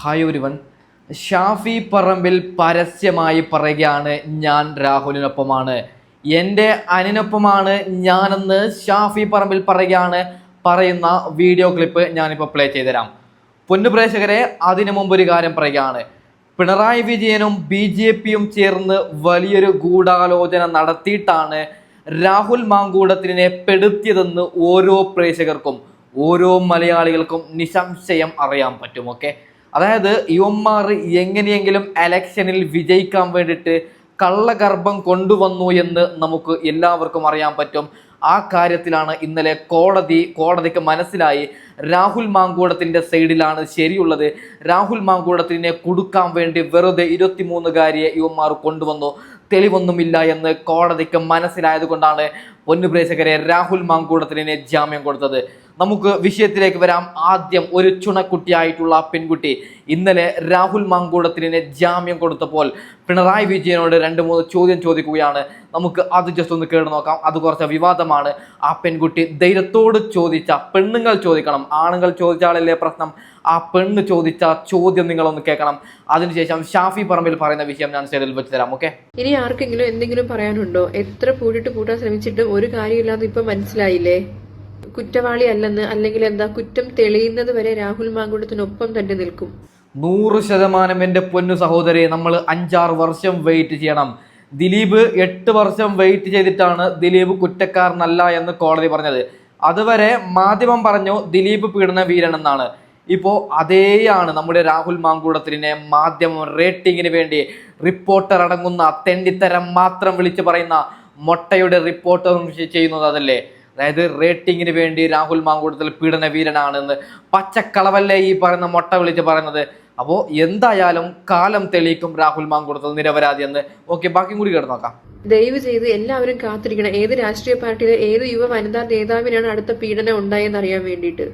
Hi ഒരുവൻ ഷാഫി പറമ്പിൽ പരസ്യമായി പറയുകയാണ് ഞാൻ രാഹുലിനൊപ്പമാണ്. എന്റെ അനിനൊപ്പമാണ് ഞാനെന്ന് ഷാഫി പറമ്പിൽ പറയുകയാണ്. പറയുന്ന വീഡിയോ ക്ലിപ്പ് ഞാനിപ്പോൾ പ്ലേ ചെയ്തുതരാം. പൊന്നു പ്രേക്ഷകരെ അതിനു മുമ്പ് ഒരു കാര്യം പറയുകയാണ്. പിണറായി വിജയനും ബി ജെ പിയും ചേർന്ന് വലിയൊരു ഗൂഢാലോചന നടത്തിയിട്ടാണ് രാഹുൽ മാങ്കൂടത്തിനെ പെടുത്തിയതെന്ന് ഓരോ പ്രേക്ഷകർക്കും ഓരോ മലയാളികൾക്കും നിസംശയം അറിയാൻ പറ്റും ഓക്കെ? അതായത് യുവന്മാർ എങ്ങനെയെങ്കിലും എലക്ഷനിൽ വിജയിക്കാൻ വേണ്ടിയിട്ട് കള്ളഗർഭം കൊണ്ടുവന്നു എന്ന് നമുക്ക് എല്ലാവർക്കും അറിയാൻ പറ്റും. ആ കാര്യത്തിലാണ് ഇന്നലെ കോടതി കോടതിക്ക് മനസ്സിലായി രാഹുൽ മാങ്കൂടത്തിന്റെ സൈഡിലാണ് ശരിയുള്ളത്. രാഹുൽ മാങ്കൂടത്തിനെ കൊടുക്കാൻ വേണ്ടി വെറുതെ ഇരുപത്തിമൂന്നുകാരിയെ യുവന്മാർ കൊണ്ടുവന്നു. തെളിവൊന്നുമില്ല എന്ന് കോടതിക്ക് മനസ്സിലായത് കൊണ്ടാണ് പൊന്നുപ്രേക്ഷകരെ രാഹുൽ മാങ്കൂടത്തിനെ ജാമ്യം കൊടുത്തത്. നമുക്ക് വിഷയത്തിലേക്ക് വരാം. ആദ്യം ഒരു ചുണക്കുട്ടിയായിട്ടുള്ള പെൺകുട്ടി. ഇന്നലെ രാഹുൽ മാങ്കൂടത്തിനെ ജാമ്യം കൊടുത്തപ്പോൾ പിണറായി വിജയനോട് രണ്ട് മൂന്ന് ചോദ്യം ചോദിക്കുകയാണ്. നമുക്ക് അത് ജസ്റ്റ് ഒന്ന് കേട്ട് നോക്കാം. അത് കുറച്ച് വിവാദമാണ്. ആ പെൺകുട്ടി ധൈര്യത്തോട് ചോദിച്ച പെണ്ണുങ്ങൾ ചോദിക്കണം. ആണുങ്ങൾ ചോദിച്ചാലല്ലേ പ്രശ്നം? ആ പെണ്ണ് ചോദിച്ച ചോദ്യം നിങ്ങളൊന്ന് കേൾക്കണം. അതിനുശേഷം ഷാഫി പറമ്പിൽ പറയുന്ന വിഷയം ഞാൻ സൈഡിൽ വെച്ച് തരാം. ഓക്കെ ഇനി ആർക്കെങ്കിലും എന്തെങ്കിലും പറയാനുണ്ടോ? എത്ര പൂട്ടിട്ട് പൂട്ടാൻ ശ്രമിച്ചിട്ടും ഒരു കാര്യമില്ലാതെ ഇപ്പൊ മനസ്സിലായില്ലേ? കുറ്റവാളി അല്ലെന്ന് അല്ലെങ്കിൽ എന്താ കുറ്റം തെളിയുന്നത് വരെ രാഹുൽ മാങ്കുടത്തിനൊപ്പം തന്നെ നിൽക്കും. നൂറ് ശതമാനം എന്റെ പൊന്നു സഹോദരെ നമ്മൾ അഞ്ചാറ് വർഷം വെയിറ്റ് ചെയ്യണം. ദിലീപ് എട്ട് വർഷം വെയിറ്റ് ചെയ്തിട്ടാണ് ദിലീപ് കുറ്റക്കാരനല്ല എന്ന് കോടതി പറഞ്ഞത്. അതുവരെ മാധ്യമം പറഞ്ഞു ദിലീപ് പീഡന വീരൻ എന്നാണ് ഇപ്പോൾ അതേയാണ് നമ്മുടെ രാഹുൽ മാങ്കൂടത്തിനെ മാധ്യമം റേറ്റിങ്ങിന് വേണ്ടി റിപ്പോർട്ടർ അടങ്ങുന്ന തെണ്ടിത്തരം മാത്രം വിളിച്ചു പറയുന്ന മൊട്ടയുടെ റിപ്പോർട്ടറും ചെയ്യുന്നത് അതല്ലേ? അതായത് റേറ്റിങ്ങിന് വേണ്ടി രാഹുൽ മാങ്കൂട്ടത്തിൽ പീഡനവീരനാണെന്ന് പച്ചക്കളവല്ലേ ഈ പറയുന്ന മൊട്ട വിളിച്ച് പറയുന്നത്? അപ്പോൾ എന്തായാലും കാലം തെളിയിക്കും രാഹുൽ മാങ്കൂട്ടത്തിൽ നിരപരാധി എന്ന്. ഓക്കെ ബാക്കിയും കൂടി കേട്ട് നോക്കാം. ദയവ് ചെയ്ത് എല്ലാവരും കാത്തിരിക്കണം. ഏത് രാഷ്ട്രീയ പാർട്ടിയിലെ ഏത് യുവ വനിതാ നേതാവിനാണ് അടുത്ത പീഡനം ഉണ്ടായെന്ന് അറിയാൻ വേണ്ടിയിട്ട്?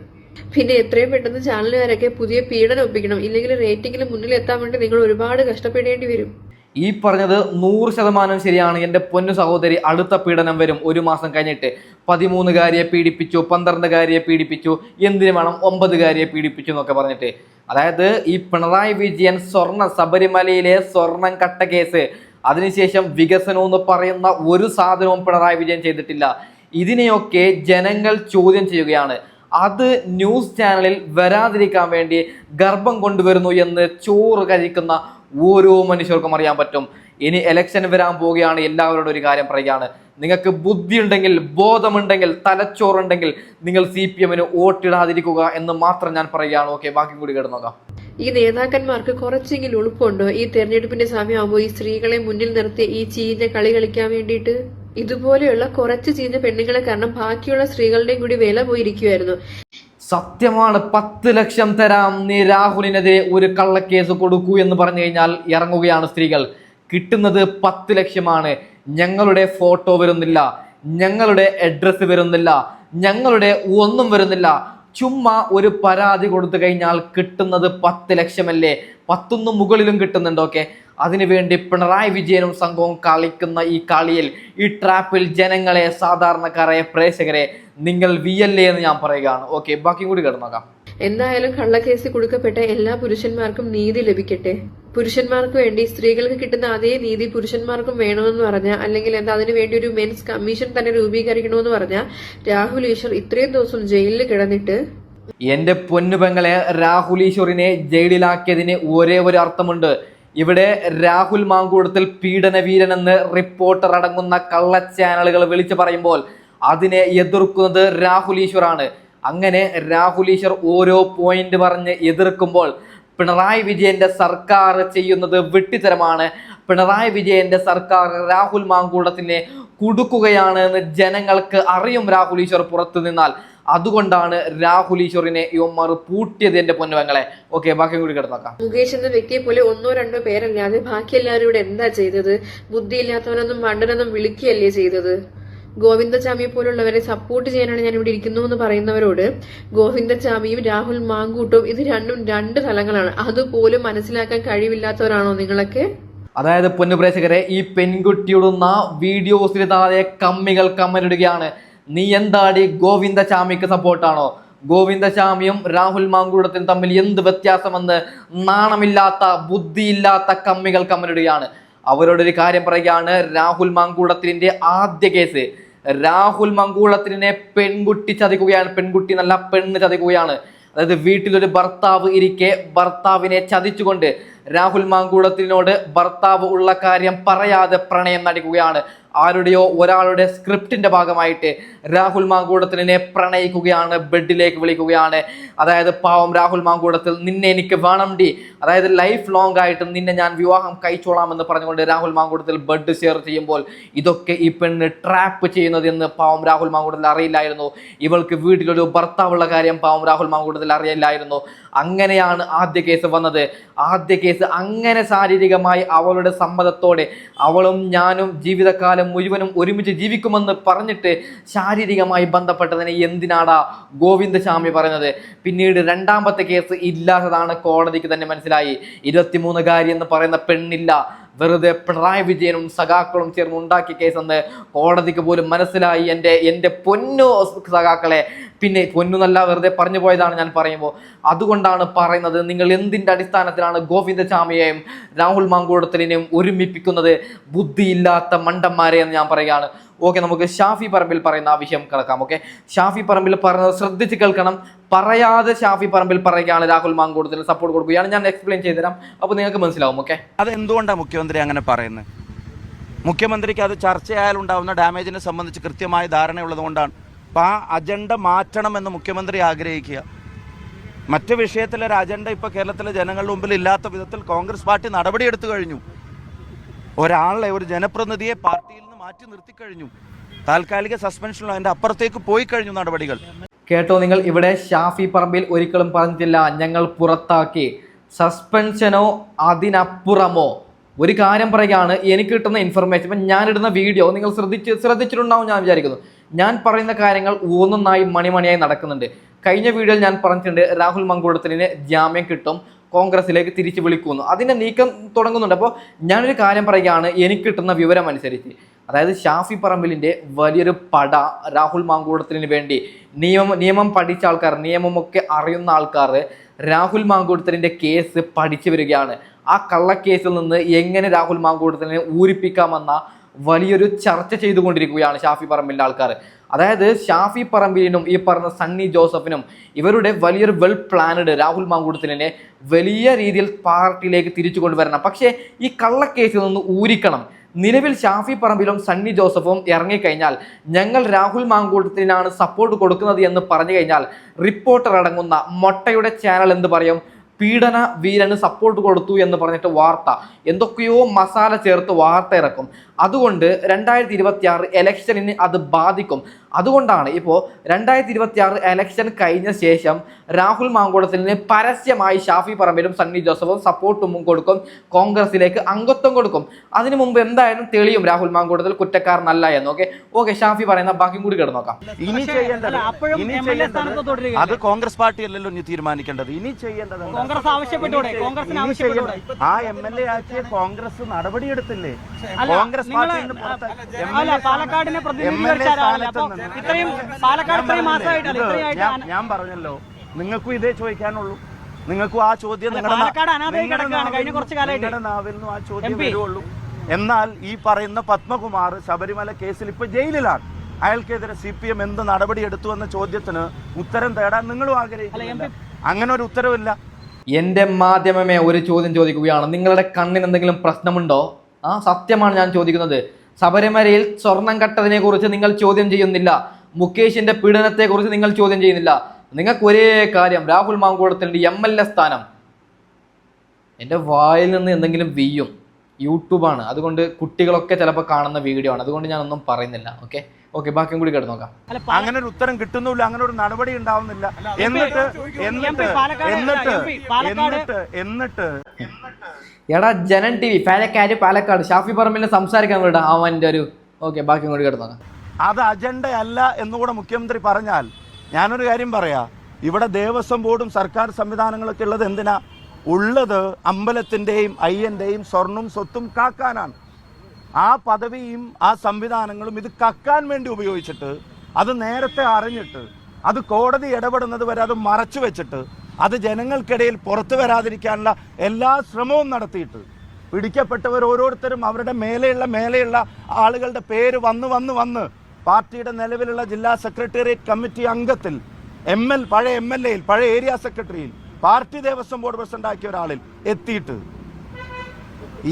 പിന്നെ എത്രയും പെട്ടെന്ന് ചാനലുകാരൊക്കെ പുതിയ പീഡനം ഒപ്പിക്കണം. ഇല്ലെങ്കിൽ റേറ്റിംഗിൽ മുന്നിൽ എത്താൻ വേണ്ടി നിങ്ങൾ ഒരുപാട് കഷ്ടപ്പെടേണ്ടി വരും. ഈ പറഞ്ഞത് നൂറ് ശതമാനം ശരിയാണ്. എന്റെ പൊന്നു സഹോദരി അടുത്ത പീഡനം വരും. ഒരു മാസം കഴിഞ്ഞിട്ട് പതിമൂന്നുകാരിയെ പീഡിപ്പിച്ചു പന്ത്രണ്ടുകാരിയെ പീഡിപ്പിച്ചു എന്തിനു വേണം ഒമ്പതുകാരിയെ പീഡിപ്പിച്ചു എന്നൊക്കെ പറഞ്ഞിട്ട്. അതായത് ഈ പിണറായി വിജയൻ സ്വർണ ശബരിമലയിലെ സ്വർണം കട്ട കേസ്. അതിനുശേഷം വികസനം എന്ന് പറയുന്ന ഒരു സാധനവും പിണറായി വിജയൻ ചെയ്തിട്ടില്ല. ഇതിനെയൊക്കെ ജനങ്ങൾ ചോദ്യം ചെയ്യുകയാണ്. അത് ന്യൂസ് ചാനലിൽ വരാതിരിക്കാൻ വേണ്ടി ഗർഭം കൊണ്ടുവരുന്നു എന്ന് ചോറ് കഴിക്കുന്ന ഓരോ മനുഷ്യർക്കും അറിയാൻ പറ്റും. ഇനി എലക്ഷൻ വരാൻ പോവുകയാണ് എല്ലാവരോടും ഒരു കാര്യം പറയുകയാണ്. നിങ്ങൾക്ക് ബുദ്ധി ഉണ്ടെങ്കിൽ ബോധമുണ്ടെങ്കിൽ തലച്ചോറുണ്ടെങ്കിൽ നിങ്ങൾ സി പി എമ്മിന് വോട്ടിടാതിരിക്കുക എന്ന് മാത്രം ഞാൻ പറയുകയാണ്. ഓക്കെ ബാക്കി കൂടി കേട്ട് നോക്കാം. ഈ നേതാക്കന്മാർക്ക് കുറച്ചെങ്കിലും ഉളുപ്പുണ്ടോ? ഈ തെരഞ്ഞെടുപ്പിന്റെ സമയമാകുമ്പോൾ ഈ സ്ത്രീകളെ മുന്നിൽ നിർത്തി ഈ ചീഞ്ഞ കളി കളിക്കാൻ വേണ്ടിയിട്ട്? ഇതുപോലെയുള്ള കുറച്ച് ചീഞ്ഞ പെണ്ണുങ്ങളെ കാരണം ബാക്കിയുള്ള സ്ത്രീകളുടെയും കൂടി വില പോയിരിക്കുമായിരുന്നു സത്യമാണ് പത്ത് ലക്ഷം തരാം. നീ രാഹുലിനെതിരെ ഒരു കള്ളക്കേസ് കൊടുക്കൂ എന്ന് പറഞ്ഞു കഴിഞ്ഞാൽ ഇറങ്ങുകയാണ് സ്ത്രീകൾ. കിട്ടുന്നത് പത്ത് ലക്ഷമാണ്. ഞങ്ങളുടെ ഫോട്ടോ വരുന്നില്ല. ഞങ്ങളുടെ അഡ്രസ്സ് വരുന്നില്ല. ഞങ്ങളുടെ ഒന്നും വരുന്നില്ല. ചുമ്മാ ഒരു പരാതി കൊടുത്തു കഴിഞ്ഞാൽ കിട്ടുന്നത് പത്ത് ലക്ഷമല്ലേ? പത്തൊന്ന് മുകളിലും കിട്ടുന്നുണ്ട് ഓക്കെ അതിനുവേണ്ടി പിണറായി വിജയനും സംഘവും കളിക്കുന്ന ഈ കളിയിൽ ഈ ട്രാപ്പിൽ ജനങ്ങളെ സാധാരണക്കാരെ പ്രേക്ഷകരെ നിങ്ങൾ വി വിയല്ലേ എന്ന് ഞാൻ പറയുകയാണ് ഓക്കെ ബാക്കി കൂടി കിടന്നോക്കാം എന്തായാലും കള്ളക്കേസിൽ കൊടുക്കപ്പെട്ട എല്ലാ പുരുഷന്മാർക്കും നീതി ലഭിക്കട്ടെ. പുരുഷന്മാർക്ക് വേണ്ടി സ്ത്രീകൾക്ക് കിട്ടുന്ന അതേ നീതി പുരുഷന്മാർക്കും വേണമെന്ന് പറഞ്ഞാൽ അല്ലെങ്കിൽ എന്താ അതിനു വേണ്ടി ഒരു മെൻസ് കമ്മീഷൻ തന്നെ രൂപീകരിക്കണമെന്ന് പറഞ്ഞാൽ രാഹുൽ ഈശ്വർ ഇത്രയും ദിവസം ജയിലിൽ കിടന്നിട്ട് എന്റെ പൊന്നുപെങ്ങളെ രാഹുൽ ഈശ്വറിനെ ജയിലിലാക്കിയതിന് ഒരേ ഒരു അർത്ഥമുണ്ട്. ഇവിടെ രാഹുൽ മാങ്കൂടത്തിൽ പീഡനവീരൻ എന്ന് റിപ്പോർട്ടർ അടങ്ങുന്ന കള്ള ചാനലുകൾ വിളിച്ചു പറയുമ്പോൾ അതിനെ എതിർക്കുന്നത് രാഹുൽ ഈശ്വറാണ്. അങ്ങനെ രാഹുൽ ഈശ്വർ ഓരോ പോയിന്റ് പറഞ്ഞ് എതിർക്കുമ്പോൾ പിണറായി വിജയന്റെ സർക്കാർ ചെയ്യുന്നത് വെട്ടിത്തരമാണ്. പിണറായി വിജയന്റെ സർക്കാർ രാഹുൽ മാങ്കൂടത്തിനെ കുടുക്കുകയാണ് എന്ന് ജനങ്ങൾക്ക് അറിയും രാഹുൽ ഈശ്വർ പുറത്തു നിന്നാൽ. അതുകൊണ്ടാണ് രാഹുൽ ഈശ്വറിനെ ഇവന്മാർ പൂട്ടിയത് എന്റെ പൊന്നുവങ്ങളെ ഓക്കെ ബാക്കി കൂടി കിടന്നാക്കാം. മുകേഷ് എന്ന വ്യക്തിയെ പോലെ ഒന്നോ രണ്ടോ പേരല്ലാതെ ബാക്കി എല്ലാവരും ഇവിടെ എന്താ ചെയ്തത്? ബുദ്ധിയില്ലാത്തവനൊന്നും മണ്ടനൊന്നും വിളിക്കുകയല്ലേ ചെയ്തത്? ഗോവിന്ദചാമിയെ പോലുള്ളവരെ സപ്പോർട്ട് ചെയ്യാനാണ് ഞാൻ ഇവിടെ ഇരിക്കുന്നു എന്ന് പറയുന്നവരോട് ഗോവിന്ദചാമിയും രാഹുൽ മാങ്കൂട്ടും ഇത് രണ്ടും രണ്ട് തലങ്ങളാണ്. അതുപോലും മനസ്സിലാക്കാൻ കഴിവില്ലാത്തവരാണോ നിങ്ങളൊക്കെ? അതായത് പൊന്നുപ്രേക്ഷകരെ ഈ പെൺകുട്ടിയിടുന്ന വീഡിയോസിന് താഴെ കമ്മികൾ കമ്മലിടുകയാണ് നീ എന്താടി ഗോവിന്ദ ചാമിക്ക് സപ്പോർട്ടാണോ ഗോവിന്ദശാമിയും രാഹുൽ മാങ്കൂടത്തിനും തമ്മിൽ എന്ത് വ്യത്യാസമെന്ന് നാണമില്ലാത്ത ബുദ്ധിയില്ലാത്ത കമ്മികൾ കമ്മലിടുകയാണ് അവരോടൊരു കാര്യം പറയുകയാണ് രാഹുൽ മാങ്കൂടത്തിന്റെ ആദ്യ കേസ്. രാഹുൽ മങ്കൂളത്തിനെ പെൺകുട്ടി ചതിക്കുകയാണ് പെൺകുട്ടി നല്ല പെണ്ണ് ചതിക്കുകയാണ്. അതായത് വീട്ടിലൊരു ഭർത്താവ് ഇരിക്കെ ഭർത്താവിനെ ചതിച്ചുകൊണ്ട് രാഹുൽ മാങ്കൂളത്തിനോട് ഭർത്താവ് ഉള്ള കാര്യം പറയാതെ പ്രണയം നടിക്കുകയാണ്. ആരുടെയോ ഒരാളുടെ സ്ക്രിപ്റ്റിന്റെ ഭാഗമായിട്ട് രാഹുൽ മാങ്കൂടത്തിനെ പ്രണയിക്കുകയാണ് ബെഡിലേക്ക് വിളിക്കുകയാണ്. അതായത് പാവം രാഹുൽ മാങ്കൂടത്തിൽ നിന്നെ എനിക്ക് വേണം ഡി. അതായത് ലൈഫ് ലോങ് ആയിട്ട് നിന്നെ ഞാൻ വിവാഹം കഴിച്ചോളാമെന്ന് പറഞ്ഞുകൊണ്ട് രാഹുൽ മാങ്കൂടത്തിൽ ബെഡ് ഷെയർ ചെയ്യുമ്പോൾ ഇതൊക്കെ ഈ പെണ്ണ് ട്രാപ്പ് ചെയ്യുന്നത് എന്ന് പാവം രാഹുൽ മാങ്കൂടത്തിൽ അറിയില്ലായിരുന്നു. ഇവൾക്ക് വീട്ടിലൊരു ഭർത്താവുള്ള കാര്യം പാവം രാഹുൽ മാങ്കൂടത്തിൽ അറിയില്ലായിരുന്നു. അങ്ങനെയാണ് ആദ്യ കേസ് വന്നത്. ആദ്യ കേസ് അങ്ങനെ ശാരീരികമായി അവളുടെ സമ്മതത്തോടെ അവളും ഞാനും ജീവിതകാലം മുഴുവനും ഒരുമിച്ച് ജീവിക്കുമെന്ന് പറഞ്ഞിട്ട് ശാരീരികമായി ബന്ധപ്പെട്ടതിനെ എന്തിനാടാ ഗോവിന്ദസ്വാമി പറഞ്ഞത്? പിന്നീട് രണ്ടാമത്തെ കേസ് ഇല്ലാത്തതാണ് കോടതിക്ക് തന്നെ മനസ്സിലായി. ഇരുപത്തിമൂന്നുകാരി എന്ന് പറയുന്ന പെണ്ണില്ല. വെറുതെ പിണറായി വിജയനും സഖാക്കളും ചേർന്ന് ഉണ്ടാക്കിയ കേസെന്ന് കോടതിക്ക് പോലും മനസ്സിലായി. എന്റെ എന്റെ പൊന്നു സഖാക്കളെ പിന്നെ പൊന്നു നല്ല വെറുതെ പറഞ്ഞു പോയതാണ് ഞാൻ പറയുമ്പോൾ. അതുകൊണ്ടാണ് പറയുന്നത് നിങ്ങൾ എന്തിന്റെ അടിസ്ഥാനത്തിലാണ് ഗോവിന്ദചാമിയെയും രാഹുൽ മാങ്കൂടത്തിനെയും ഒരുമിപ്പിക്കുന്നത്? ബുദ്ധിയില്ലാത്ത മണ്ടന്മാരെ എന്ന് ഞാൻ പറയുകയാണ്. ഓക്കെ നമുക്ക് ഷാഫി പറമ്പിൽ പറയുന്ന ആ വിഷയം കിടക്കാം ഓക്കെ? ഷാഫി പറമ്പിൽ പറയുന്നത് ശ്രദ്ധിച്ച് കേൾക്കണം. പറയാതെ ഷാഫി പറമ്പിൽ പറയുകയാണ് രാഹുൽ മാങ്കൂടത്തിന് സപ്പോർട്ട് കൊടുക്കുകയാണ്. ഞാൻ എക്സ്പ്ലെയിൻ ചെയ്തുതരാം അപ്പോൾ നിങ്ങൾക്ക് മനസ്സിലാവും ഓക്കെ? അതെന്തുകൊണ്ടാണ് മുഖ്യമന്ത്രി അങ്ങനെ പറയുന്നത് മുഖ്യമന്ത്രിക്ക് അത് ചർച്ചയായാലുണ്ടാവുന്ന ഡാമേജിനെ സംബന്ധിച്ച് കൃത്യമായ ധാരണയുള്ളതുകൊണ്ടാണ്. അപ്പം ആ അജണ്ട മാറ്റണമെന്ന് മുഖ്യമന്ത്രി ആഗ്രഹിക്കുക. മറ്റു വിഷയത്തിലൊരു അജണ്ട ഇപ്പോൾ കേരളത്തിലെ ജനങ്ങളുടെ മുമ്പിൽ ഇല്ലാത്ത വിധത്തിൽ കോൺഗ്രസ് പാർട്ടി നടപടിയെടുത്തു കഴിഞ്ഞു. ഒരാളെ ഒരു ജനപ്രതിനിധിയെ പാർട്ടിയിൽ നിന്ന് മാറ്റി നിർത്തിക്കഴിഞ്ഞു താൽക്കാലിക സസ്പെൻഷനിലോ അതിന്റെ അപ്പുറത്തേക്ക് പോയി കഴിഞ്ഞു നടപടികൾ. കേട്ടോ നിങ്ങൾ ഇവിടെ ഷാഫി പറമ്പിൽ ഒരിക്കലും പറഞ്ഞിട്ടില്ല. ഞങ്ങൾ പുറത്താക്കി. സസ്പെൻഷനോ അതിനപ്പുറമോ? ഒരു കാര്യം പറയുകയാണ് എനിക്ക് കിട്ടുന്ന ഇൻഫർമേഷൻ ഇപ്പം ഞാനിടുന്ന വീഡിയോ നിങ്ങൾ ശ്രദ്ധിച്ച് ശ്രദ്ധിച്ചിട്ടുണ്ടാവും ഞാൻ വിചാരിക്കുന്നു. ഞാൻ പറയുന്ന കാര്യങ്ങൾ ഒന്നൊന്നായി മണിമണിയായി നടക്കുന്നുണ്ട്. കഴിഞ്ഞ വീഡിയോയിൽ ഞാൻ പറഞ്ഞിട്ടുണ്ട് രാഹുൽ മങ്കൂടത്തിന് ജാമ്യം കിട്ടും കോൺഗ്രസിലേക്ക് തിരിച്ചു വിളിക്കുന്നു. അതിന്റെ നീക്കം തുടങ്ങുന്നുണ്ട്. അപ്പോൾ ഞാനൊരു കാര്യം പറയുകയാണ് എനിക്ക് കിട്ടുന്ന വിവരം അനുസരിച്ച് അതായത് ഷാഫി പറമ്പിലിന്റെ വലിയൊരു പട രാഹുൽ മാങ്കൂടത്തിന് വേണ്ടി. നിയമം നിയമം പഠിച്ച ആൾക്കാർ നിയമമൊക്കെ അറിയുന്ന ആൾക്കാർ രാഹുൽ മാങ്കൂടത്തിന്റെ കേസ് പഠിച്ചു വരികയാണ്. ആ കള്ളക്കേസിൽ നിന്ന് എങ്ങനെ രാഹുൽ മാങ്കൂടത്തിനെ ഊരിപ്പിക്കാമെന്ന വലിയൊരു ചർച്ച ചെയ്തുകൊണ്ടിരിക്കുകയാണ് ഷാഫി പറമ്പിലിന്റെ ആൾക്കാർ. അതായത് ഷാഫി പറമ്പിലിനും ഈ പറഞ്ഞ സണ്ണി ജോസഫിനും ഇവരുടെ വലിയൊരു വെൽ പ്ലാനഡ് രാഹുൽ മാങ്കൂടത്തിനെ വലിയ രീതിയിൽ പാർട്ടിയിലേക്ക് തിരിച്ചു കൊണ്ടുവരണം. പക്ഷേ ഈ കള്ളക്കേസിൽ നിന്ന് ഊരിക്കണം. നിലവിൽ ഷാഫി പറമ്പിലും സണ്ണി ജോസഫും ഇറങ്ങിക്കഴിഞ്ഞാൽ ഞങ്ങൾ രാഹുൽ മാങ്കൂട്ടത്തിനാണ് സപ്പോർട്ട് കൊടുക്കുന്നത് എന്ന് പറഞ്ഞു കഴിഞ്ഞാൽ റിപ്പോർട്ടർ അടങ്ങുന്ന മൊട്ടയുടെ ചാനൽ എന്ത് പറയും? പീഡന വീരന് സപ്പോർട്ട് കൊടുത്തു എന്ന് പറഞ്ഞിട്ട് വാർത്ത. എന്തൊക്കെയോ മസാല ചേർത്ത് വാർത്ത ഇറക്കും. അതുകൊണ്ട് രണ്ടായിരത്തി ഇരുപത്തി ആറ് എലക്ഷനിന് അത് ബാധിക്കും. അതുകൊണ്ടാണ് ഇപ്പോൾ രണ്ടായിരത്തി ഇരുപത്തി ആറ് എലക്ഷൻ കഴിഞ്ഞ ശേഷം രാഹുൽ മാങ്കുളത്തിന് പരസ്യമായി ഷാഫി പറമ്പിലും സണ്ണി ജോസഫും സപ്പോർട്ടും കൊടുക്കും. കോൺഗ്രസിലേക്ക് അംഗത്വം കൊടുക്കും. അതിനു മുമ്പ് എന്തായാലും തെളിയും രാഹുൽ മാങ്കുളത്തിൽ കുറ്റക്കാരനല്ല എന്ന്. ഓക്കെ ഓക്കെ ഷാഫി പറയുന്ന ബാക്കി കൂടി കിടന്നോക്കാം ഇനി ചെയ്യേണ്ടത് അത് കോൺഗ്രസ് പാർട്ടി അല്ലല്ലോ ഇനി തീരുമാനിക്കേണ്ടത്. ഇനി ചെയ്യേണ്ടത്? കോൺഗ്രസ് ആവശ്യപ്പെട്ടോടെ? കോൺഗ്രസിന് ആവശ്യപ്പെട്ടോടെ? ആ എം എൽ എ ആക്കിയ കോൺഗ്രസ് നടപടിയെടുത്തില്ലേ? കോൺഗ്രസ് അല്ല, പാലക്കാടിനെ MLA പ്രതിനിധീകരിച്ച ആളല്ലേ? അപ്പോ ഇത്രയും പാലക്കാട് ഞാൻ ഇത്രയും പറഞ്ഞില്ലേ, മാസമായിട്ടല്ല ഞാൻ- പറഞ്ഞല്ലോ. നിങ്ങൾക്കും ഇതേ ചോദിക്കാനുള്ളൂ. നിങ്ങൾക്കും ആ ചോദ്യം. നിങ്ങളുടെ നാവിൽ നിന്നും ആ ചോദ്യം വരുവുള്ളൂ എന്നാൽ ഈ പറയുന്ന പത്മകുമാർ ശബരിമല കേസിൽ ഇപ്പൊ ജയിലിലാണ്. അയാൾക്കെതിരെ സി പി എം എന്ത് നടപടിയെടുത്തു എന്ന ചോദ്യത്തിന് ഉത്തരം തേടാൻ നിങ്ങളും ആഗ്രഹിക്കുന്നില്ല. അങ്ങനെ ഒരു ഉത്തരവില്ല. എന്റെ മാധ്യമമേ ഒരു ചോദ്യം ചോദിക്കുകയാണ്. നിങ്ങളുടെ കണ്ണിന് എന്തെങ്കിലും പ്രശ്നമുണ്ടോ? ആ സത്യമാണ് ഞാൻ ചോദിക്കുന്നത്. ശബരിമലയിൽ സ്വർണം കട്ടതിനെ കുറിച്ച് നിങ്ങൾ ചോദ്യം ചെയ്യുന്നില്ല. മുകേഷിന്റെ പീഡനത്തെക്കുറിച്ച് നിങ്ങൾ ചോദ്യം ചെയ്യുന്നില്ല. നിങ്ങൾക്ക് ഒരേ കാര്യം രാഹുൽ മാങ്കൂടത്തിന്റെ എം എൽ എ സ്ഥാനം. എന്റെ വായിൽ നിന്ന് എന്തെങ്കിലും വീയും. യൂട്യൂബാണ്. അതുകൊണ്ട് കുട്ടികളൊക്കെ ചിലപ്പോൾ കാണുന്ന വീഡിയോ ആണ്. അതുകൊണ്ട് ഞാനൊന്നും പറയുന്നില്ല. ഓക്കെ ഓക്കെ ബാക്കിയും കൂടി കേട്ട് നോക്കാം. അങ്ങനെ ഒരു ഉത്തരം കിട്ടുന്നില്ല അങ്ങനെ ഒരു നടപടി ഉണ്ടാവുന്നില്ല. എന്നിട്ട് എന്നിട്ട് എന്നിട്ട് എന്നിട്ട് എന്നിട്ട്. എടാ ജനൻ ടി വി പാലക്കാട് പാലക്കാട് ഷാഫി പറമ്പിനെ സംസാരിക്കാൻ കൂടെ അവന്റെ ഒരു ഓക്കെ ബാക്കിയും കൂടി കേട്ട് നോക്കാം. അത് അജണ്ട അല്ല എന്നുകൂടെ മുഖ്യമന്ത്രി പറഞ്ഞാൽ ഞാനൊരു കാര്യം പറയാ. ഇവിടെ ദേവസ്വം ബോർഡും സർക്കാർ സംവിധാനങ്ങളൊക്കെ ഉള്ളത് എന്തിനാ? ഉള്ളത് അമ്പലത്തിന്റെയും അയ്യന്റെയും സ്വർണവും സ്വത്തും കാക്കാനാണ്. ആ പദവിയും ആ സംവിധാനങ്ങളും ഇത് കക്കാൻ വേണ്ടി ഉപയോഗിച്ചിട്ട് അത് നേരത്തെ അറിഞ്ഞിട്ട് അത് കോടതി ഇടപെടുന്നത് വരെ അത് മറച്ചു വെച്ചിട്ട് അത് ജനങ്ങൾക്കിടയിൽ പുറത്തു വരാതിരിക്കാനുള്ള എല്ലാ ശ്രമവും നടത്തിയിട്ട് പിടിക്കപ്പെട്ടവർ ഓരോരുത്തരും അവരുടെ മേലെയുള്ള മേലെയുള്ള ആളുകളുടെ പേര് വന്ന് വന്ന് വന്ന് പാർട്ടിയുടെ നിലവിലുള്ള ജില്ലാ സെക്രട്ടേറിയറ്റ് കമ്മിറ്റി അംഗത്തിൽ എം എൽ പഴയ എം എൽ എയിൽ പഴയ ഏരിയ സെക്രട്ടറിയിൽ പാർട്ടി ദേവസ്വം ബോർഡ് പ്രസിഡന്റ് ആക്കിയ ഒരാളിൽ എത്തിയിട്ട്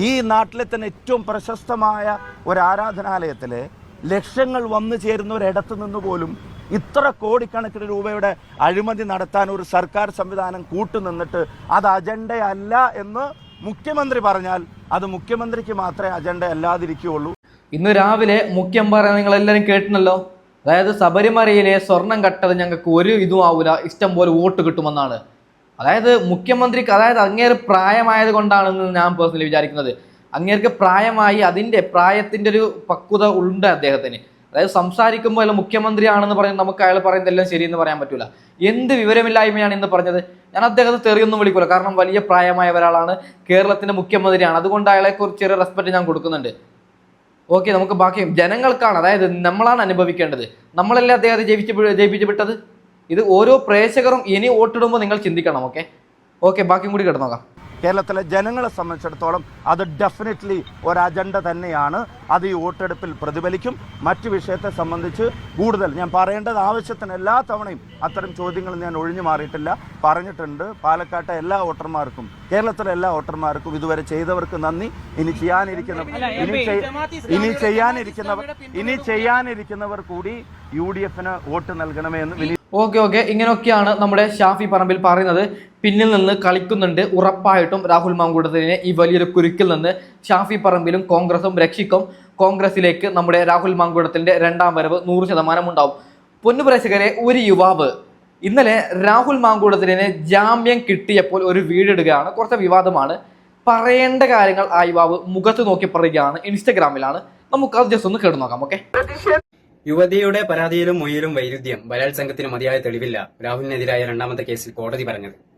ഈ നാട്ടിലെ തന്നെ ഏറ്റവും പ്രശസ്തമായ ഒരു ആരാധനാലയത്തിൽ ലക്ഷങ്ങൾ വന്നു ചേരുന്ന ഒരിടത്ത് നിന്ന് പോലും ഇത്ര കോടിക്കണക്കിന് രൂപയുടെ അഴിമതി നടത്താൻ ഒരു സർക്കാർ സംവിധാനം കൂട്ടുനിന്നിട്ട് അത് അജണ്ടയല്ല എന്ന് മുഖ്യമന്ത്രി പറഞ്ഞാൽ അത് മുഖ്യമന്ത്രിക്ക് മാത്രമേ അജണ്ട അല്ലാതിരിക്കുകയുള്ളൂ. ഇന്ന് രാവിലെ മുഖ്യം പറയാൻ നിങ്ങൾ എല്ലാവരും കേട്ടണല്ലോ അതായത് ശബരിമലയിലെ സ്വർണം കട്ടത് ഞങ്ങൾക്ക് ഒരു ഇതും ആവൂല. ഇഷ്ടം പോലെ വോട്ട് കിട്ടുമെന്നാണ്. അതായത് മുഖ്യമന്ത്രിക്ക് അതായത് അങ്ങേര് പ്രായമായത് കൊണ്ടാണെന്ന് ഞാൻ പേഴ്സണലി വിചാരിക്കുന്നത്. അങ്ങേർക്ക് പ്രായമായി അതിന്റെ പ്രായത്തിന്റെ ഒരു പക്വത ഉണ്ട് അദ്ദേഹത്തിന്. അതായത് സംസാരിക്കുമ്പോൾ അല്ല മുഖ്യമന്ത്രിയാണെന്ന് പറഞ്ഞ് നമുക്ക് അയാൾ പറയുന്നതെല്ലാം ശരിയെന്ന് പറയാൻ പറ്റില്ല എന്ത് വിവരമില്ലായ്മയാണ് ഇന്ന് പറഞ്ഞത്? ഞാൻ അദ്ദേഹത്തെ തെറിയൊന്നും വിളിക്കില്ല കാരണം വലിയ പ്രായമായ ഒരാളാണ് കേരളത്തിന്റെ മുഖ്യമന്ത്രിയാണ്. അതുകൊണ്ട് അയാളെ കുറിച്ച് ചെറിയ റെസ്പെക്ട് ഞാൻ കൊടുക്കുന്നുണ്ട്. ഓക്കെ നമുക്ക് ബാക്കി ജനങ്ങൾക്കാണ് അതായത് നമ്മളാണ് അനുഭവിക്കേണ്ടത്. നമ്മളല്ലേ അദ്ദേഹത്തെ ജയിപ്പിച്ച് ജയിപ്പിച്ച് വിട്ടത്? ഇത് ഓരോ പ്രേക്ഷകരും ഇനി വോട്ടിടുമ്പോൾ നിങ്ങൾ ചിന്തിക്കണം ഓക്കെ ഓക്കെ ബാക്കിയും കൂടി കിടന്നോക്കാം കേരളത്തിലെ ജനങ്ങളെ സംബന്ധിച്ചിടത്തോളം അത് ഡെഫിനറ്റ്ലി ഒരു അജണ്ട തന്നെയാണ്. അത് ഈ വോട്ടെടുപ്പിൽ പ്രതിഫലിക്കും. മറ്റു വിഷയത്തെ സംബന്ധിച്ച് കൂടുതൽ ഞാൻ പറയേണ്ടത് ആവശ്യത്തിന് എല്ലാ തവണയും അത്തരം ചോദ്യങ്ങൾ ഞാൻ ഒഴിഞ്ഞു മാറിയിട്ടില്ല. പറഞ്ഞിട്ടുണ്ട് പാലക്കാട്ടെ എല്ലാ വോട്ടർമാർക്കും കേരളത്തിലെ എല്ലാ വോട്ടർമാർക്കും ഇതുവരെ ചെയ്തവർക്ക് നന്ദി. ഇനി ചെയ്യാനിരിക്കുന്നവർ ഇനി ഇനി ചെയ്യാനിരിക്കുന്നവർ ഇനി ചെയ്യാനിരിക്കുന്നവർ കൂടി യു ഡി എഫിന് വോട്ട് നൽകണമേ എന്ന് വിനി ഓക്കെ ഓക്കെ. ഇങ്ങനെയൊക്കെയാണ് നമ്മുടെ ഷാഫി പറമ്പിൽ പറയുന്നത്. പിന്നിൽ നിന്ന് കളിക്കുന്നുണ്ട്. ഉറപ്പായിട്ടും രാഹുൽ മാങ്കൂട്ടത്തിനെ ഈ വലിയൊരു കുരുക്കിൽ നിന്ന് ഷാഫി പറമ്പിലും കോൺഗ്രസും രക്ഷിക്കും. കോൺഗ്രസിലേക്ക് നമ്മുടെ രാഹുൽ മാങ്കൂട്ടത്തിന്റെ രണ്ടാം വരവ് നൂറ് ശതമാനം ഉണ്ടാവും. പൊന്നുപ്രേക്ഷകരെ ഒരു യുവാവ് ഇന്നലെ രാഹുൽ മാങ്കൂട്ടത്തിനെ ജാമ്യം കിട്ടിയപ്പോൾ ഒരു വീടിടുകയാണ് കുറച്ച് വിവാദമാണ്. പറയേണ്ട കാര്യങ്ങൾ ആ യുവാവ് മുഖത്ത് നോക്കി പറയുകയാണ്. ഇൻസ്റ്റഗ്രാമിലാണ്. നമുക്ക് അത് ജസ്റ്റ് ഒന്ന് കേട്ട് നോക്കാം ഓക്കെ യുവതിയുടെ പരാതിയിലും മൊഴിയിലും വൈരുദ്ധ്യം. ബലാത്സംഗത്തിന് മതിയായ തെളിവില്ല. രാഹുലിനെതിരായ രണ്ടാമത്തെ കേസിൽ കോടതി പറഞ്ഞത്.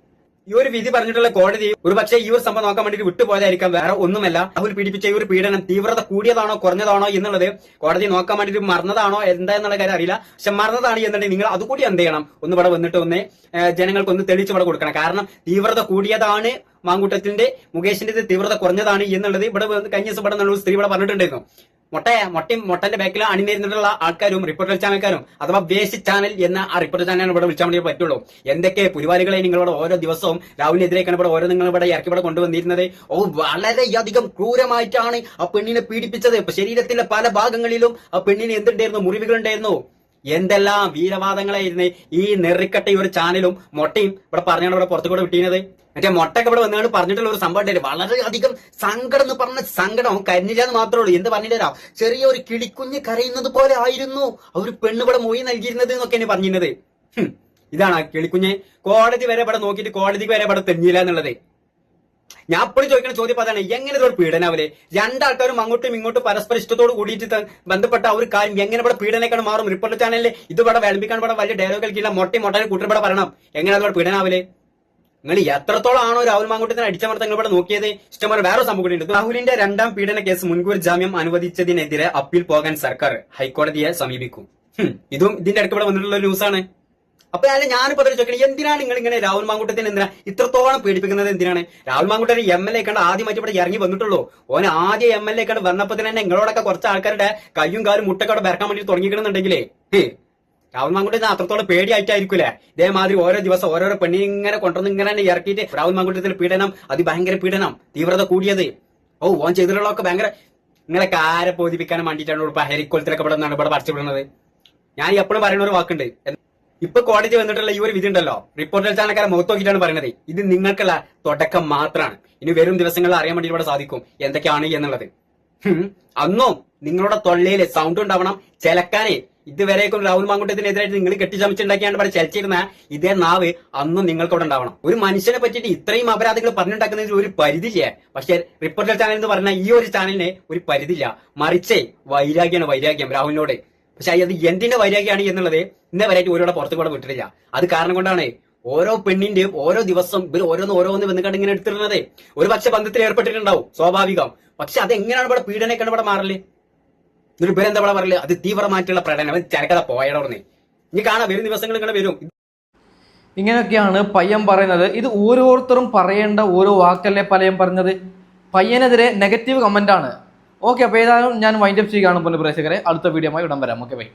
ഈ ഒരു വിധി പറഞ്ഞിട്ടുള്ള കോടതി ഒരു പക്ഷേ ഈ ഒരു സംഭവം നോക്കാൻ വേണ്ടി വിട്ടുപോയതായിരിക്കാം. വേറെ ഒന്നുമല്ല. രാഹുൽ പീഡിപ്പിച്ച ഈ ഒരു പീഡനം തീവ്രത കൂടിയതാണോ കുറഞ്ഞതാണോ എന്നുള്ളത് കോടതി നോക്കാൻ വേണ്ടിയിട്ട് മറന്നതാണോ എന്താ എന്നുള്ള കാര്യം അറിയില്ല. പക്ഷെ മറന്നതാണ് എന്നുണ്ടെങ്കിൽ നിങ്ങൾ അതുകൂടി എന്ത് ചെയ്യണം? ഒന്ന് ഇവിടെ വന്നിട്ട് ഒന്ന് ജനങ്ങൾക്ക് ഒന്ന് തെളിച്ചു ഇവിടെ കൊടുക്കണം. കാരണം തീവ്രത കൂടിയതാണ് മാങ്കൂട്ടത്തിന്റെ മുകേഷിന്റെ തീവ്രത കുറഞ്ഞതാണ് എന്നുള്ളത് ഇവിടെ കഴിഞ്ഞ ദിവസം ഇവിടെ ഒരു സ്ത്രീ ഇവിടെ പറഞ്ഞിട്ടുണ്ടായിരുന്നു. മൊട്ടയെ മൊട്ടയും മൊട്ടന്റെ ബാക്കിൽ അണിനിരുന്നിട്ടുള്ള ആൾക്കാരും റിപ്പോർട്ടർ ചാനൽക്കാരും അഥവാ വേസ്റ്റ് ചാനൽ എന്ന ആ റിപ്പോർട്ടർ ചാനലാണ് ഇവിടെ വിളിച്ചാൽ വേണ്ടി പറ്റുള്ളൂ. എന്തൊക്കെ പുരിവാലികളെ നിങ്ങളിവിടെ ഓരോ ദിവസവും രാഹുലിനെതിരേക്കാണ് ഇവിടെ ഓരോ നിങ്ങൾ ഇവിടെ ഇറക്കി ഇവിടെ കൊണ്ടുവന്നിരുന്നത്? ഓ വളരെയധികം ക്രൂരമായിട്ടാണ് ആ പെണ്ണിനെ പീഡിപ്പിച്ചത്. ശരീരത്തിന്റെ പല ഭാഗങ്ങളിലും ആ പെണ്ണിന് എന്തുണ്ടായിരുന്നു? മുറിവുകൾ ഉണ്ടായിരുന്നു എന്തെല്ലാം വീരവാദങ്ങളായിരുന്നു ഈ നെറിക്കട്ട ഈ ഒരു ചാനലും മൊട്ടയും ഇവിടെ പറഞ്ഞാണ് ഇവിടെ പുറത്തു കൂടെ വിട്ടീനത്? മറ്റേ മൊട്ടൊക്കെ ഇവിടെ വന്നാണ് പറഞ്ഞിട്ടുള്ള ഒരു സംഭവം വളരെ വളരെയധികം സങ്കടം എന്ന് പറഞ്ഞ സങ്കടം കരിഞ്ഞില്ലാന്ന് മാത്രമേ ഉള്ളൂ. എന്ത് പറഞ്ഞില്ല ചെറിയ ഒരു കിളിക്കുഞ്ഞ് കരയുന്നത് പോലെ ആയിരുന്നു ആ ഒരു പെണ്ണ് ഇവിടെ മൊഴി നൽകിയിരുന്നത് എന്നൊക്കെയാണ് പറഞ്ഞിരുന്നത്. ഇതാണ് ആ കിളിക്കുഞ്ഞ്. കോടതി വരെ ഇവിടെ നോക്കിയിട്ട് കോടതിക്ക് വരെ ഇവിടെ തെഞ്ഞില്ല എന്നുള്ളത്. ഞാൻ അപ്പോഴും ചോദിക്കുന്ന ചോദ്യം അതാണ് എങ്ങനെ ഇതൊരു അവർ രണ്ടാൾക്കാരും അങ്ങോട്ടും ഇങ്ങോട്ടും പരസ്പര ഇഷ്ടത്തോട് കൂടിയിട്ട് ബന്ധപ്പെട്ട ഒരു കാര്യം എങ്ങനെ ഇവിടെ പീഡനക്കാണ് മാറും? റിപ്പോർട്ടർ ചാനലിൽ ഇത് ഇവിടെ വിളമ്പിക്കാൻ ഇവിടെ വലിയ ഡയലോഗ് കളിക്കില്ല മൊട്ടയും മൊട്ടനെ പറയണം. എങ്ങനെ ഇവിടെ അവർ നിങ്ങൾ എത്രത്തോളം ആണോ രാഹുൽ മാങ്കുട്ടത്തിന് അടിച്ചമർത്ത നിങ്ങൾ ഇവിടെ നോക്കിയത്? ഇഷ്ടംപോലെ വേറെ സംഭവം രാഹുലിന്റെ രണ്ടാം പീഡന കേസ് മുൻകൂർ ജാമ്യം അനുവദിച്ചതിനെതിരെ അപ്പീൽ പോകാൻ സർക്കാർ ഹൈക്കോടതിയെ സമീപിക്കും. ഇതും ഇതിന്റെ അടുത്ത് ഇവിടെ വന്നിട്ടുള്ള ന്യൂസാണ് അപ്പൊ ഞാൻ ഞാനിപ്പോ അതൊരു ചോദിക്കണം എന്തിനാണ് നിങ്ങൾ ഇങ്ങനെ രാഹുൽ മാങ്കുട്ടത്തിന് എന്തിനാ ഇത്രത്തോളം പീഡിപ്പിക്കുന്നത്? എന്തിനാണ്? രാഹുൽ മാങ്കുട്ടൻ എം എൽ എ കണ്ട് ആദ്യമായിട്ട് ഇവിടെ ഇറങ്ങി വന്നിട്ടുള്ളൂ. ഓൻ ആദ്യം എം എൽ എ കണ്ട് വന്നപ്പോ തന്നെ നിങ്ങളോടൊക്കെ കുറച്ച് ആൾക്കാരുടെ കയ്യും കാലും മുട്ടക്കോടെ അവിടെ വേണ്ടി തുടങ്ങിക്കണമെന്നുണ്ടെങ്കിലേ രാഹുൽ മാങ്കുട്ടത്തിന് അത്രത്തോളം പേടിയായിട്ടായിരിക്കൂലേ? ഇതേമാതിരി ഓരോ ദിവസം ഓരോരോ പെണ്ണിനെ ഇങ്ങനെ കൊണ്ടുവന്ന് ഇങ്ങനെ ഇറക്കിയിട്ട് രാഹുൽ മാങ്കുട്ടത്തിൽ പീഡനം അതിഭയങ്കര പീഡനം തീവ്രത കൂടിയത്. ഓ ഓൻ ചെയ്തിട്ടുള്ളതൊക്കെ ഭയങ്കര നിങ്ങളെ കാരെ ബോധിപ്പിക്കാൻ വേണ്ടിയിട്ടാണ് ഇപ്പൊ ഹരിക്കൊലത്തിലൊക്കെ ഇവിടെ ഇവിടെ പറിച്ചു വിടുന്നത് ഞാൻ എപ്പോഴും പറയുന്ന ഒരു വാക്കുണ്ട് ഇപ്പൊ കോടതി വന്നിട്ടുള്ള ഈ ഒരു വിധി ഉണ്ടല്ലോ. റിപ്പോർട്ടർ ചാനക്കാരെ മുഖത്ത് നോക്കിയിട്ടാണ് പറയുന്നത്. ഇത് നിങ്ങൾക്കുള്ള തുടക്കം മാത്രമാണ്. ഇനി വരും ദിവസങ്ങളിൽ അറിയാൻ വേണ്ടി ഇവിടെ സാധിക്കും എന്തൊക്കെയാണ് എന്നുള്ളത്. അന്നും നിങ്ങളുടെ തൊള്ളയിൽ സൗണ്ട് ഉണ്ടാവണം. ചിലക്കാനേ ഇതുവരേക്കും രാഹുൽ മാങ്കുട്ടത്തിനെതിരായിട്ട് നിങ്ങൾ കെട്ടിച്ചമച്ചുണ്ടാക്കിയാണ് ഇവിടെ ചലിച്ചിരുന്ന ഇതേ നാവ് അന്നും നിങ്ങൾക്ക് ഉണ്ടാവണം. ഒരു മനുഷ്യനെ പറ്റിയിട്ട് ഇത്രയും അപരാധങ്ങൾ പറഞ്ഞുണ്ടാക്കുന്നതിന് ഒരു പരിധിയില്ല. പക്ഷെ റിപ്പോർട്ടർ ചാനൽ എന്ന് പറഞ്ഞ ഈ ഒരു ചാനലിന് ഒരു പരിധിയില്ല. മറിച്ചേ വൈരാഗ്യമാണ് വൈരാഗ്യം രാഹുലിനോട്. പക്ഷെ അത് എന്തിന്റെ വൈരാഗ്യമാണ് എന്നുള്ളത് ഇന്നേ വരായിട്ട് ഓരോടെ പുറത്തു കൂടെ വിട്ടിട്ടില്ല. അത് കാരണം കൊണ്ടാണ് ഓരോ പെണ്ണിന്റെയും ഓരോ ദിവസം ഇവർ ഓരോന്ന് ഓരോന്ന് വന്നിട്ട് ഇങ്ങനെ എടുത്തിരുന്നത് ഒരു പക്ഷെ ബന്ധത്തിൽ ഏർപ്പെട്ടിട്ടുണ്ടാവും സ്വാഭാവികം. പക്ഷെ അത് എങ്ങനെയാണ് ഇവിടെ പീഡനക്കാണ് ഇവിടെ മാറൽ? എന്നിട്ട് ഇവരെന്താ ഇവിടെ പറയൽ? അത് തീവ്രമായിട്ടുള്ള പ്രകടനം. ചരക്കഥ പോയടർന്നേ ഇനി കാണാം വരും ദിവസങ്ങൾ ഇങ്ങനെ വരും. ഇങ്ങനെയൊക്കെയാണ് പയ്യൻ പറയുന്നത്. ഇത് ഓരോരുത്തരും പറയേണ്ട ഓരോ വാക്കല്ലേ പലയും പറഞ്ഞത്? പയ്യനെതിരെ നെഗറ്റീവ് കമന്റ് ആണ്. ഓക്കെ അപ്പോൾ ഏതായാലും ഞാൻ വൈൻഡപ്പ് ചെയ്യുകയാണ് പോലെ പ്രേക്ഷകരെ. അടുത്ത വീഡിയോ ആയി ഉടൻ വരാം. Okay bye